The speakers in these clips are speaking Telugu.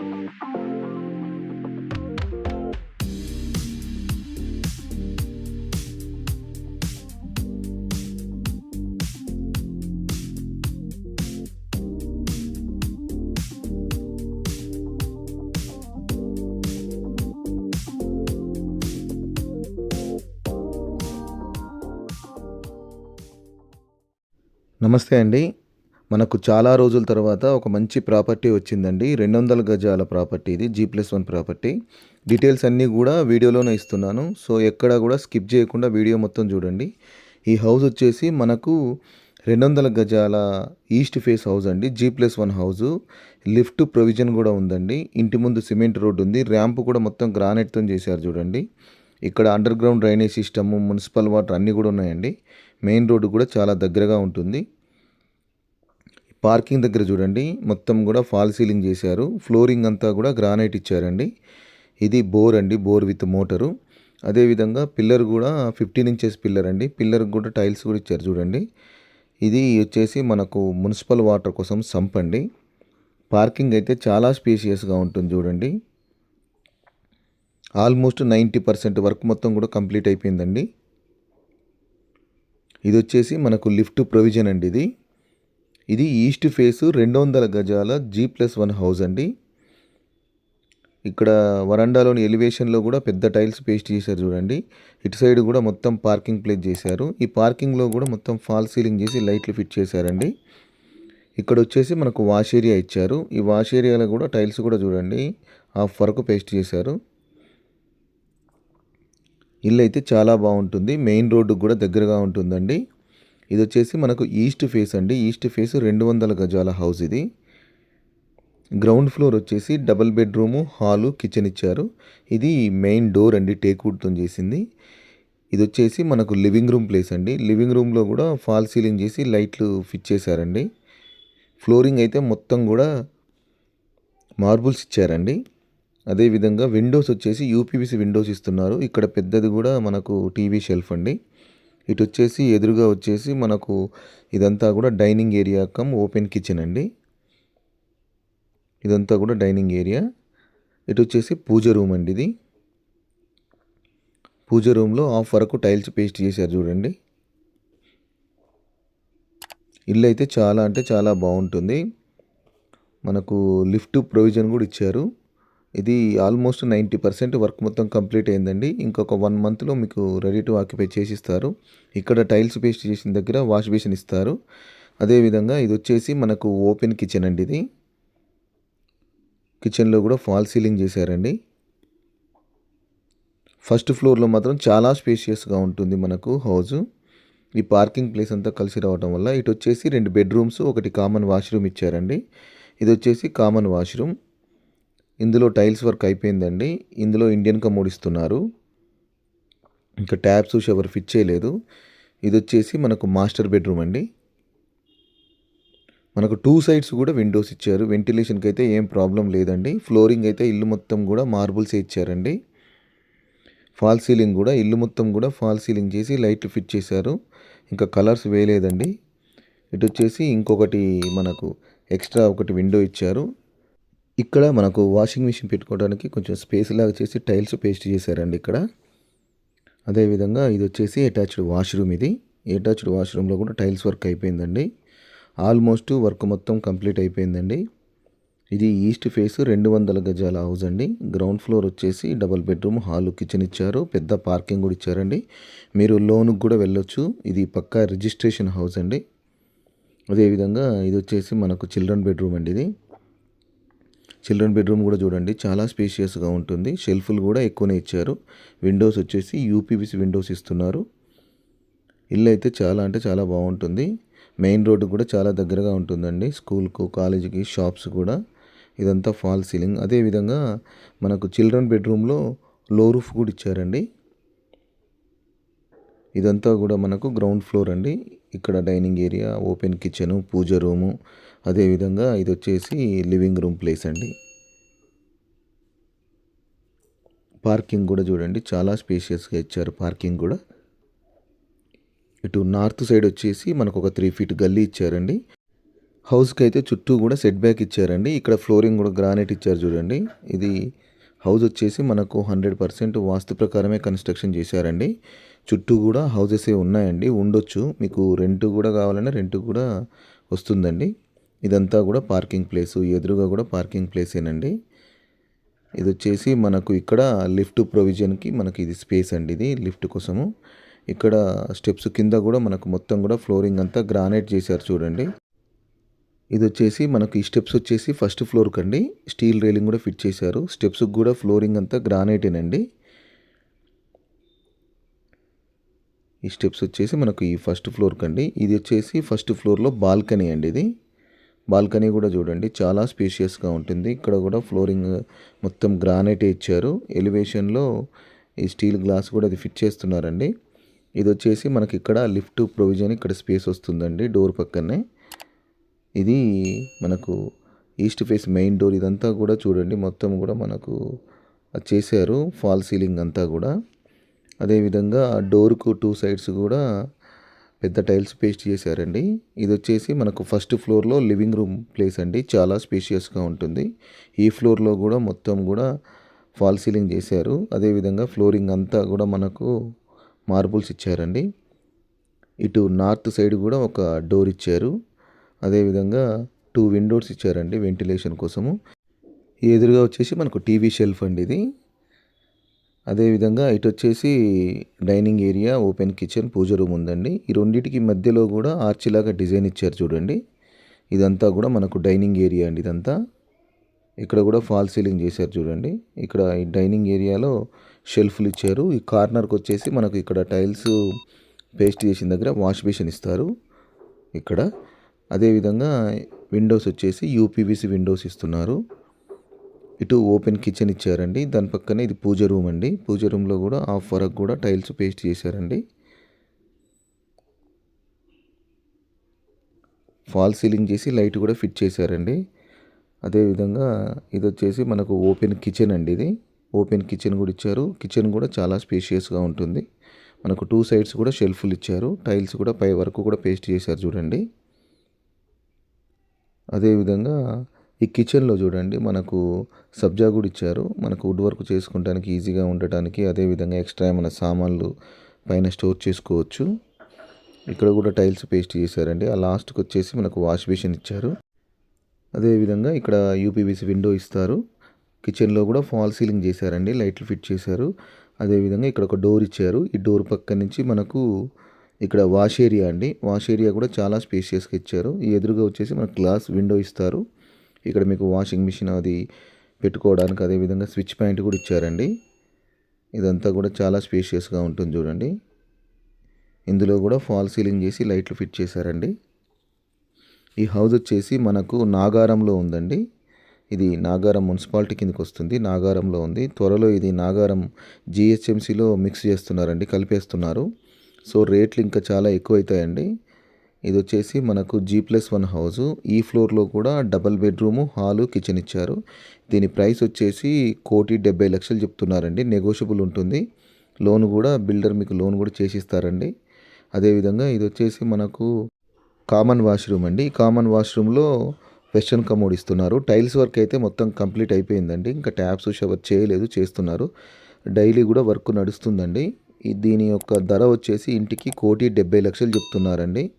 నమస్తే అండి. మనకు చాలా రోజుల తర్వాత ఒక మంచి ప్రాపర్టీ వచ్చిందండి. రెండు వందల గజాల ప్రాపర్టీ ఇది G plus one property. Details అన్నీ కూడా వీడియోలోనే ఇస్తున్నాను. సో ఎక్కడ కూడా స్కిప్ చేయకుండా వీడియో మొత్తం చూడండి. ఈ హౌస్ వచ్చేసి మనకు రెండు వందల గజాల ఈస్ట్ ఫేస్ హౌస్ అండి G plus one house. Lift provision కూడా ఉందండి. ఇంటి ముందు సిమెంట్ రోడ్ ఉంది. ర్యాంప్ కూడా మొత్తం గ్రానైట్తో చేశారు చూడండి. ఇక్కడ underground drainage system municipal water అన్నీ కూడా ఉన్నాయండి. మెయిన్ రోడ్డు కూడా చాలా దగ్గరగా ఉంటుంది. పార్కింగ్ దగ్గర చూడండి. మొత్తం కూడా ఫాల్ సీలింగ్ చేశారు. ఫ్లోరింగ్ అంతా కూడా గ్రానైట్ ఇచ్చారండి. ఇది బోర్ అండి బోర్ విత్ మోటరు. అదేవిధంగా పిల్లర్ కూడా ఫిఫ్టీన్ ఇంచెస్ పిల్లర్ అండి. పిల్లర్ కూడా టైల్స్ కూడా ఇచ్చారు చూడండి. ఇది వచ్చేసి మనకు మున్సిపల్ వాటర్ కోసం సంప్ అండి. పార్కింగ్ అయితే చాలా స్పేషియస్గా ఉంటుంది చూడండి. ఆల్మోస్ట్ నైంటీ పర్సెంట్ వర్క్ మొత్తం కూడా కంప్లీట్ అయిపోయిందండి. ఇది వచ్చేసి మనకు లిఫ్ట్ ప్రొవిజన్ అండి ఇది. ఇది ఈస్ట్ ఫేసు రెండు వందల గజాల జీ ప్లస్ వన్ హౌస్ అండి. ఇక్కడ వరండాలోని ఎలివేషన్లో కూడా పెద్ద టైల్స్ పేస్ట్ చేశారు చూడండి. ఇటు సైడ్ కూడా మొత్తం పార్కింగ్ ప్లేస్ చేశారు. ఈ పార్కింగ్లో కూడా మొత్తం ఫాల్ సీలింగ్ చేసి లైట్లు ఫిట్ చేశారండి. ఇక్కడ వచ్చేసి మనకు వాష్ ఏరియా ఇచ్చారు. ఈ వాష్ ఏరియాలో కూడా టైల్స్ కూడా చూడండి. హాఫ్ వరకు పేస్ట్ చేశారు. ఇల్లు అయితే చాలా బాగుంటుంది. మెయిన్ రోడ్డుకు కూడా దగ్గరగా ఉంటుందండి. ఇది వచ్చేసి మనకు ఈస్ట్ ఫేస్ అండి. ఈస్ట్ ఫేస్ రెండు వందల గజాల హౌస్ ఇది. గ్రౌండ్ ఫ్లోర్ వచ్చేసి డబుల్ బెడ్రూము హాలు కిచెన్ ఇచ్చారు. ఇది మెయిన్ డోర్ అండి టేక్వుడ్తో చేసింది. ఇది వచ్చేసి మనకు లివింగ్ రూమ్ ప్లేస్ అండి. లివింగ్ రూమ్లో కూడా ఫాల్ సీలింగ్ చేసి లైట్లు ఫిట్ చేశారండి. ఫ్లోరింగ్ అయితే మొత్తం కూడా మార్బుల్స్ ఇచ్చారండి. అదేవిధంగా విండోస్ వచ్చేసి యూపీవీసీ విండోస్ ఇస్తున్నారు. ఇక్కడ పెద్దది కూడా మనకు టీవీ షెల్ఫ్ అండి. ఇటు వచ్చేసి ఎదురుగా వచ్చేసి మనకు ఇదంతా కూడా dining area cum open kitchen అండి. ఇదంతా కూడా డైనింగ్ ఏరియా. ఇటు వచ్చేసి పూజ రూమ్ అండి ఇది. పూజ రూమ్లో ఆఫ్ వరకు టైల్స్ పేస్ట్ చేశారు చూడండి. ఇల్లు అయితే చాలా అంటే చాలా బాగుంటుంది. మనకు లిఫ్ట్ ప్రొవిజన్ కూడా ఇచ్చారు. ఇది ఆల్మోస్ట్ నైంటీ పర్సెంట్ వర్క్ మొత్తం కంప్లీట్ అయిందండి. ఇంకొక వన్ మంత్లో మీకు రెడీ టు ఆక్యుపై చేసి ఇస్తారు ఇక్కడ టైల్స్ పేస్ట్ చేసిన దగ్గర వాష్ బేసిన్ ఇస్తారు. అదేవిధంగా ఇది వచ్చేసి మనకు ఓపెన్ కిచెన్ అండి ఇది. కిచెన్లో కూడా ఫాల్ సీలింగ్ చేశారండి. ఫస్ట్ ఫ్లోర్లో మాత్రం చాలా స్పేషియస్గా ఉంటుంది మనకు హౌస్ ఈ పార్కింగ్ ప్లేస్ అంతా కలిసి రావడం వల్ల ఇటు వచ్చేసి రెండు బెడ్రూమ్స్ ఒకటి కామన్ వాష్రూమ్ ఇచ్చారండి. ఇది వచ్చేసి కామన్ వాష్రూమ్ ఇందులో టైల్స్ వర్క్ అయిపోయిందండి. ఇందులో ఇండియన్ కమోడ్ ఇస్తున్నారు ఇంకా ట్యాప్స్ షవర్ ఫిట్ చేయలేదు. ఇది వచ్చేసి మనకు మాస్టర్ బెడ్రూమ్ అండి. మనకు టూ సైడ్స్ కూడా విండోస్ ఇచ్చారు. వెంటిలేషన్కి అయితే ఏం ప్రాబ్లం లేదండి. ఫ్లోరింగ్ అయితే ఇల్లు మొత్తం కూడా మార్బుల్స్ ఇచ్చారండి. ఫాల్ సీలింగ్ కూడా ఇల్లు మొత్తం కూడా ఫాల్ సీలింగ్ చేసి లైట్లు ఫిట్ చేశారు. ఇంకా కలర్స్ వేయలేదండి. ఇటు వచ్చేసి ఇంకొకటి మనకు ఎక్స్ట్రా ఒకటి విండో ఇచ్చారు. ఇక్కడ మనకు వాషింగ్ మిషన్ పెట్టుకోవడానికి కొంచెం స్పేస్ లాగా చేసి టైల్స్ పేస్ట్ చేశారండి ఇక్కడ. అదేవిధంగా ఇది వచ్చేసి అటాచ్డ్ వాష్రూమ్ ఇది. అటాచ్డ్ వాష్రూమ్లో కూడా టైల్స్ వర్క్ అయిపోయిందండి. ఆల్మోస్ట్ వర్క్ మొత్తం కంప్లీట్ అయిపోయిందండి. ఇది ఈస్ట్ ఫేస్ రెండు వందల గజాల హౌస్ అండి. గ్రౌండ్ ఫ్లోర్ వచ్చేసి డబుల్ బెడ్రూమ్ హాల్ కిచెన్ ఇచ్చారు. పెద్ద పార్కింగ్ కూడా ఇచ్చారండి. మీరు లోనుకు కూడా వెళ్ళొచ్చు. ఇది పక్కా రిజిస్ట్రేషన్ హౌస్ అండి. అదేవిధంగా ఇది వచ్చేసి మనకు చిల్డ్రన్ బెడ్రూమ్ అండి ఇది. చిల్డ్రన్ బెడ్రూమ్ కూడా చూడండి చాలా స్పేషియస్గా ఉంటుంది. షెల్ఫ్లు కూడా ఎక్కువనే ఇచ్చారు. విండోస్ వచ్చేసి యూపీవీసీ విండోస్ ఇస్తున్నారు. ఇల్లు అయితే చాలా అంటే చాలా బాగుంటుంది. మెయిన్ రోడ్డు కూడా చాలా దగ్గరగా ఉంటుందండి. స్కూల్కు కాలేజీకి షాప్స్ కూడా. ఇదంతా ఫాల్ సీలింగ్. అదేవిధంగా మనకు చిల్డ్రన్ బెడ్రూమ్లో లో రూఫ్ కూడా ఇచ్చారండి. ఇదంతా కూడా మనకు గ్రౌండ్ ఫ్లోర్ అండి. ఇక్కడ dining area open kitchen puja room. అదేవిధంగా ఇది వచ్చేసి లివింగ్ రూమ్ ప్లేస్ అండి. పార్కింగ్ కూడా చూడండి చాలా స్పేషియస్గా ఇచ్చారు పార్కింగ్ కూడా. ఇటు నార్త్ సైడ్ వచ్చేసి మనకు ఒక త్రీ ఫీట్ గల్లీ ఇచ్చారండి. హౌస్కి అయితే చుట్టూ కూడా సెట్ బ్యాక్ ఇచ్చారండి. ఇక్కడ ఫ్లోరింగ్ కూడా గ్రానైట్ ఇచ్చారు చూడండి. ఇది హౌస్ వచ్చేసి మనకు హండ్రెడ్ పర్సెంట్ వాస్తు ప్రకారమే కన్స్ట్రక్షన్ చేశారండి. చుట్టూ కూడా హౌజెస్ ఉన్నాయండి. ఉండొచ్చు. మీకు రెంట్ కూడా కావాలన్నా రెంట్ కూడా వస్తుందండి. ఇదంతా కూడా పార్కింగ్ ప్లేస్ ఎదురుగా కూడా పార్కింగ్ ప్లేసేనండి ఇది వచ్చేసి మనకు ఇక్కడ లిఫ్ట్ ప్రొవిజన్కి మనకి ఇది స్పేస్ అండి ఇది లిఫ్ట్ కోసము. ఇక్కడ స్టెప్స్ కింద కూడా మనకు మొత్తం కూడా ఫ్లోరింగ్ అంతా గ్రానైట్ చేశారు చూడండి. ఇది వచ్చేసి మనకు ఈ స్టెప్స్ వచ్చేసి ఫస్ట్ ఫ్లోర్కి అండి స్టీల్ రైలింగ్ కూడా ఫిట్ చేశారు. స్టెప్స్కి కూడా ఫ్లోరింగ్ అంతా గ్రానైటేనండి ఈ స్టెప్స్ వచ్చేసి మనకు ఈ ఫస్ట్ ఫ్లోర్ కండి. ఇది వచ్చేసి ఫస్ట్ ఫ్లోర్లో బాల్కనీ అండి ఇది. బాల్కనీ కూడా చూడండి చాలా స్పేషియస్గా ఉంటుంది. ఇక్కడ కూడా ఫ్లోరింగ్ మొత్తం గ్రానైట్ ఇచ్చారు. ఎలివేషన్లో ఈ స్టీల్ గ్లాస్ కూడా అది ఫిట్ చేస్తున్నారండి. ఇది వచ్చేసి మనకి ఇక్కడ లిఫ్ట్ ప్రొవిజన్ ఇక్కడ స్పేస్ వస్తుందండి డోర్ పక్కనే. ఇది మనకు ఈస్ట్ ఫేస్ మెయిన్ డోర్ ఇదంతా కూడా చూడండి మొత్తం కూడా మనకు చేశారు. ఫాల్ సీలింగ్ అంతా కూడా. అదేవిధంగా డోర్కు టూ సైడ్స్ కూడా పెద్ద టైల్స్ పేస్ట్ చేశారండి. ఇది వచ్చేసి మనకు ఫస్ట్ ఫ్లోర్లో లివింగ్ రూమ్ ప్లేస్ అండి. చాలా స్పేషియస్గా ఉంటుంది. ఈ ఫ్లోర్లో కూడా మొత్తం కూడా ఫాల్ సీలింగ్ చేశారు. అదేవిధంగా ఫ్లోరింగ్ అంతా కూడా మనకు మార్బుల్స్ ఇచ్చారండి. ఇటు నార్త్ సైడ్ కూడా ఒక డోర్ ఇచ్చారు. అదేవిధంగా టూ విండోస్ ఇచ్చారండి వెంటిలేషన్ కోసము. ఎదురుగా వచ్చేసి మనకు టీవీ షెల్ఫ్ అండి ఇది. అదేవిధంగా ఇటు వచ్చేసి dining area open kitchen puja room ఉందండి. ఈ రెండింటికి మధ్యలో కూడా ఆర్చిలాగా డిజైన్ ఇచ్చారు చూడండి. ఇదంతా కూడా మనకు డైనింగ్ ఏరియా అండి ఇదంతా. ఇక్కడ కూడా ఫాల్ సీలింగ్ చేశారు చూడండి. ఇక్కడ ఈ డైనింగ్ ఏరియాలో షెల్ఫ్లు ఇచ్చారు. ఈ కార్నర్కి వచ్చేసి మనకు ఇక్కడ టైల్స్ పేస్ట్ చేసిన దగ్గర వాష్ బేసిన్ ఇస్తారు ఇక్కడ. అదేవిధంగా విండోస్ వచ్చేసి యూపీవీసీ విండోస్ ఇస్తున్నారు. ఇటు ఓపెన్ కిచెన్ ఇచ్చారండి. దాని పక్కనే ఇది పూజ రూమ్ అండి. పూజ రూమ్లో కూడా హాఫ్ వరకు కూడా టైల్స్ పేస్ట్ చేశారండి. ఫాల్ సీలింగ్ చేసి లైట్ కూడా ఫిట్ చేశారండి. అదేవిధంగా ఇది వచ్చేసి మనకు ఓపెన్ కిచెన్ అండి ఇది. ఓపెన్ కిచెన్ కూడా ఇచ్చారు. కిచెన్ కూడా చాలా స్పేషియస్గా ఉంటుంది. మనకు టూ సైడ్స్ కూడా షెల్ఫ్లు ఇచ్చారు. టైల్స్ కూడా పై వరకు కూడా పేస్ట్ చేశారు చూడండి. అదేవిధంగా ఈ కిచెన్లో చూడండి మనకు సబ్జా కూడా ఇచ్చారు. మనకు వుడ్ వర్క్ చేసుకోవడానికి ఈజీగా ఉండటానికి అదేవిధంగా ఎక్స్ట్రా ఏమైనా సామాన్లు పైన స్టోర్ చేసుకోవచ్చు. ఇక్కడ కూడా టైల్స్ పేస్ట్ చేశారండి. ఆ లాస్ట్కి వచ్చేసి మనకు వాష్ బేసిన్ ఇచ్చారు. అదేవిధంగా ఇక్కడ యూపీబీసీ విండో ఇస్తారు. కిచెన్లో కూడా ఫాల్ సీలింగ్ చేశారండి లైట్లు ఫిట్ చేశారు. అదేవిధంగా ఇక్కడ ఒక డోర్ ఇచ్చారు. ఈ డోర్ పక్క నుంచి మనకు ఇక్కడ వాష్ ఏరియా అండి. వాష్ ఏరియా కూడా చాలా స్పేషియస్గా ఇచ్చారు. ఈ ఎదురుగా వచ్చేసి మనకు గ్లాస్ విండో ఇస్తారు. ఇక్కడ మీకు వాషింగ్ మిషన్ అది పెట్టుకోవడానికి అదేవిధంగా స్విచ్ పాయింట్ కూడా ఇచ్చారండి. ఇదంతా కూడా చాలా స్పేషియస్గా ఉంటుంది చూడండి. ఇందులో కూడా ఫాల్ సీలింగ్ చేసి లైట్లు ఫిట్ చేశారండి. ఈ హౌస్ వచ్చేసి మనకు నాగారంలో ఉందండి. ఇది నాగారం మున్సిపాలిటీ కిందకి వస్తుంది. నాగారంలో ఉంది. త్వరలో ఇది నాగారం జిహెచ్ఎంసీలో మిక్స్ చేస్తున్నారండి కలిపేస్తున్నారు. సో రేట్లు ఇంకా చాలా ఎక్కువ అవుతాయండి ఇది వచ్చేసి మనకు జీ ప్లస్ వన్ హౌస్ ఈ ఫ్లోర్లో కూడా డబల్ బెడ్రూము హాలు కిచెన్ ఇచ్చారు. దీని ప్రైస్ వచ్చేసి కోటి డెబ్బై లక్షలు చెప్తున్నారండి. నెగోషియబుల్ ఉంటుంది. లోన్ కూడా బిల్డర్ మీకు లోన్ కూడా చేసిస్తారండి. అదేవిధంగా ఇది వచ్చేసి మనకు కామన్ వాష్రూమ్ అండి. ఈ కామన్ వాష్రూమ్లో వెస్టర్న్ కమోడ్ ఇస్తున్నారు. టైల్స్ వర్క్ అయితే మొత్తం కంప్లీట్ అయిపోయిందండి. ఇంకా ట్యాప్స్ షవర్ చేయలేదు చేస్తున్నారు. డైలీ కూడా వర్క్ నడుస్తుందండి. దీని యొక్క ధర వచ్చేసి ఇంటికి కోటి డెబ్బై లక్షలు చెప్తున్నారండి.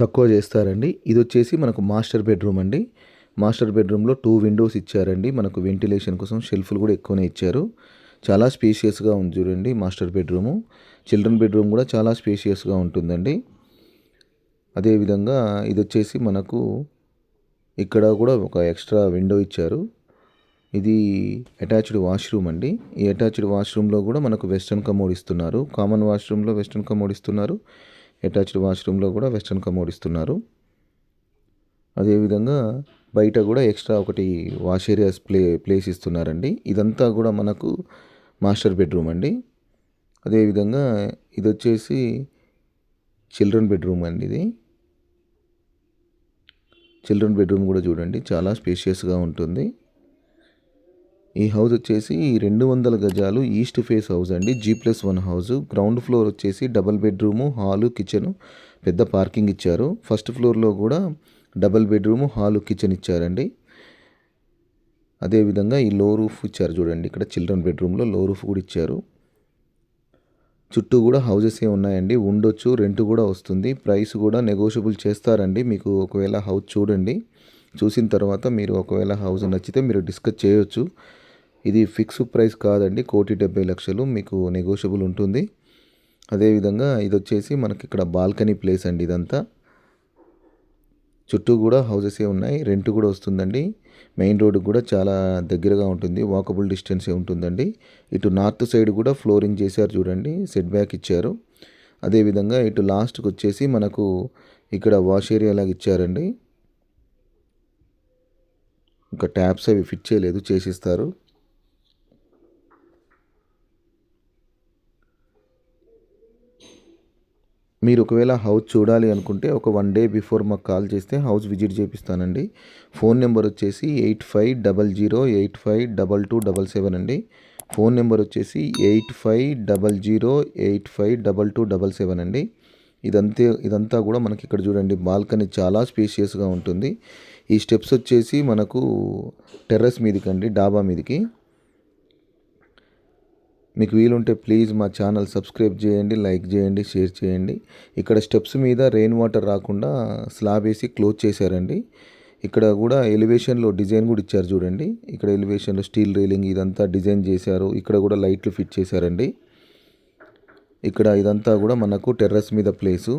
తక్కువ చేస్తారండి. ఇది వచ్చేసి మనకు మాస్టర్ బెడ్రూమ్ అండి. మాస్టర్ బెడ్రూమ్లో టూ విండోస్ ఇచ్చారండి. మనకు వెంటిలేషన్ కోసం షెల్ఫ్లు కూడా ఎక్కువనే ఇచ్చారు. చాలా స్పేషియస్గా ఉంది చూడండి మాస్టర్ బెడ్రూము. చిల్డ్రన్ బెడ్రూమ్ కూడా చాలా స్పేషియస్గా ఉంటుందండి. అదేవిధంగా ఇది వచ్చేసి మనకు ఇక్కడ కూడా ఒక ఎక్స్ట్రా విండో ఇచ్చారు. ఇది అటాచ్డ్ వాష్రూమ్ అండి. ఈ అటాచ్డ్ వాష్రూమ్లో కూడా మనకు వెస్ట్రన్ కమోడ్ ఇస్తున్నారు. కామన్ వాష్రూమ్లో వెస్ట్రన్ కమోడ్ ఇస్తున్నారు. అటాచ్డ్ వాష్రూమ్లో కూడా వెస్ట్రన్ కమోడ్ ఇస్తున్నారు. అదేవిధంగా బయట కూడా ఎక్స్ట్రా ఒకటి వాష్ ఏరియాస్ ప్లే ప్లేస్ ఇస్తున్నారండి. ఇదంతా కూడా మనకు మాస్టర్ బెడ్రూమ్ అండి. అదేవిధంగా ఇది వచ్చేసి చిల్డ్రన్ బెడ్రూమ్ అండి ఇది. చిల్డ్రన్ బెడ్రూమ్ కూడా చూడండి చాలా స్పేషియస్గా ఉంటుంది. ఈ హౌస్ వచ్చేసి రెండు వందల గజాలు ఈస్ట్ ఫేస్ హౌస్ అండి. G plus one house. Ground floor వచ్చేసి డబల్ బెడ్రూము హాలు కిచెను. పెద్ద పార్కింగ్ ఇచ్చారు. ఫస్ట్ ఫ్లోర్లో కూడా డబల్ బెడ్రూమ్ హాలు కిచెన్ ఇచ్చారండి. అదేవిధంగా ఈ లో రూఫ్ ఇచ్చారు చూడండి. ఇక్కడ చిల్డ్రన్ బెడ్రూమ్లో లో రూఫ్ కూడా ఇచ్చారు. చుట్టూ కూడా హౌజెస్ ఏ ఉన్నాయండి. ఉండొచ్చు రెంట్ కూడా వస్తుంది. ప్రైస్ కూడా నెగోషియబుల్ చేస్తారండి. మీకు ఒకవేళ హౌస్ చూడండి. చూసిన తర్వాత మీరు ఒకవేళ హౌస్ నచ్చితే మీరు డిస్కస్ చేయొచ్చు. ఇది ఫిక్స్ ప్రైస్ కాదండి కోటి డెబ్బై లక్షలు మీకు నెగోషియబుల్ ఉంటుంది. అదేవిధంగా ఇది వచ్చేసి మనకి ఇక్కడ బాల్కనీ ప్లేస్ అండి ఇదంతా. చుట్టూ కూడా హౌజెసే ఉన్నాయి రెంట్ కూడా వస్తుందండి. మెయిన్ రోడ్డు కూడా చాలా దగ్గరగా ఉంటుంది వాకబుల్ డిస్టెన్సే ఉంటుందండి. ఇటు నార్త్ సైడ్ కూడా ఫ్లోరింగ్ చేశారు చూడండి సెట్ బ్యాక్ ఇచ్చారు. అదేవిధంగా ఇటు లాస్ట్కి వచ్చేసి మనకు ఇక్కడ వాష్ ఏరియా లాగా ఇచ్చారండి. ఇంకా ట్యాప్స్ అవి ఫిట్ చేయలేదు చేసిస్తారు. మీరు ఒకవేళ హౌస్ చూడాలి అనుకుంటే ఒక వన్ డే బిఫోర్ మాకు కాల్ చేస్తే హౌస్ విజిట్ చేపిస్తానండి. ఫోన్ నెంబర్ వచ్చేసి eight five double zero eight five double two double seven అండి. ఫోన్ నెంబర్ వచ్చేసి eight five double zero eight five double two double seven అండి. ఇదంతే ఇదంతా కూడా మనకి ఇక్కడ చూడండి బాల్కనీ చాలా స్పేషియస్గా ఉంటుంది. ఈ స్టెప్స్ వచ్చేసి మనకు టెర్రస్ మీదకి అండి డాబా మీదకి. మీకు వీలుంటే ప్లీజ్ మా ఛానల్ సబ్స్క్రైబ్ చేయండి లైక్ చేయండి షేర్ చేయండి. ఇక్కడ స్టెప్స్ మీద రెయిన్ వాటర్ రాకుండా స్లాబ్ వేసి క్లోజ్ చేశారండి. ఇక్కడ కూడా ఎలివేషన్లో డిజైన్ కూడా ఇచ్చారు చూడండి. ఇక్కడ ఎలివేషన్లో స్టీల్ రైలింగ్ ఇదంతా డిజైన్ చేశారు. ఇక్కడ కూడా లైట్లు ఫిట్ చేశారండి. ఇక్కడ ఇదంతా కూడా మనకు టెర్రస్ మీద ప్లేసు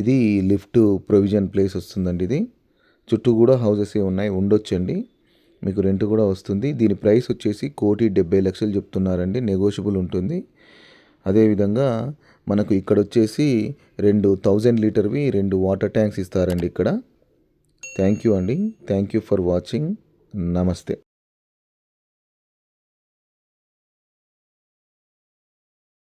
ఇది లిఫ్ట్ ప్రొవిజన్ ప్లేస్ వస్తుందండి ఇది. చుట్టూ కూడా హౌసెస్ ఉన్నాయి ఉండొచ్చండి. మీకు రెంట్ కూడా వస్తుంది. దీని ప్రైస్ వచ్చేసి కోటి డెబ్బై లక్షలు చెప్తున్నారండి. నెగోషియబుల్ ఉంటుంది. అదేవిధంగా మనకు ఇక్కడ వచ్చేసి రెండు థౌజండ్ లీటర్వి రెండు వాటర్ ట్యాంక్స్ ఇస్తారండి ఇక్కడ. థ్యాంక్ యూ అండి. థ్యాంక్ యూ ఫర్ వాచింగ్ నమస్తే.